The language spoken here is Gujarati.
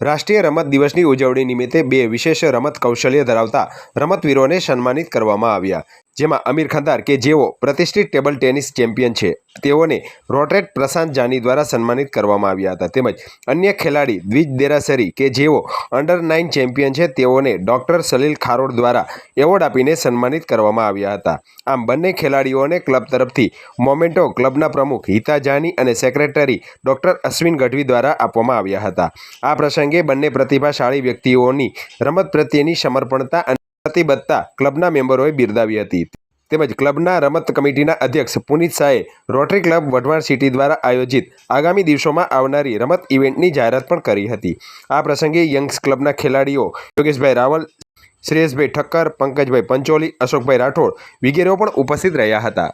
રાષ્ટ્રીય રમત દિવસની ઉજવણી નિમિત્તે બે વિશેષ રમત કૌશલ્ય ધરાવતા રમતવીરોને સન્માનિત કરવામાં આવ્યા, જેમાં અમીર ખંદાર કે જેઓ પ્રતિષ્ઠિત ટેબલ ટેનિસ ચેમ્પિયન છે. તેઓને રોટરેટ પ્રશાંત જાની દ્વારા સન્માનિત કરવામાં આવ્યા હતા. તેમજ અન્ય ખેલાડી દ્વિજ દેરાસરી કે જેઓ અંડર નાઇન ચેમ્પિયન છે, તેઓને ડોક્ટર સલીલ ખારોડ દ્વારા એવોર્ડ આપીને સન્માનિત કરવામાં આવ્યા હતા. આમ બંને ખેલાડીઓને ક્લબ તરફથી મોમેન્ટો ક્લબના પ્રમુખ હિતા જાની અને સેક્રેટરી ડોક્ટર અશ્વિન ગઢવી દ્વારા આપવામાં આવ્યા હતા. આ પ્રસંગે બંને પ્રતિભાશાળી વ્યક્તિઓની રમત પ્રત્યેની સમર્પણતા અને પ્રતિબદ્ધતા ક્લબના મેમ્બરોએ બિરદાવી હતી. તેમજ ક્લબના રમત કમિટીના અધ્યક્ષ પુનિત શાહે રોટરી ક્લબ વઢવાણ સિટી દ્વારા આયોજિત આગામી દિવસોમાં આવનારી રમત ઇવેન્ટની જાહેરાત પણ કરી હતી. આ પ્રસંગે યંગ્સ ક્લબના ખેલાડીઓ યોગેશભાઈ રાવલ, શ્રેયસભાઈ ઠક્કર, પંકજભાઈ પંચોલી, અશોકભાઈ રાઠોડ વગેરેઓ પણ ઉપસ્થિત રહ્યા હતા.